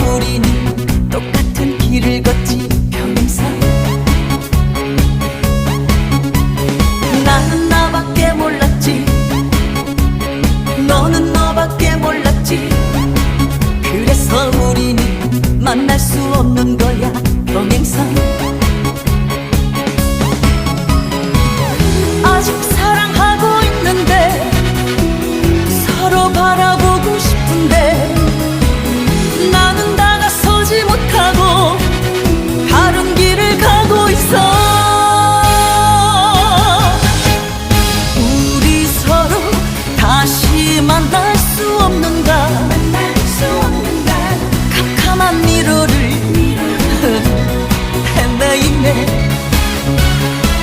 우리는 똑같은 길을 걷지 평생 나, 나밖에 몰랐지. 너, 너밖에 몰랐지. 그래서 우리는 만날 수 없는 거야 경행선.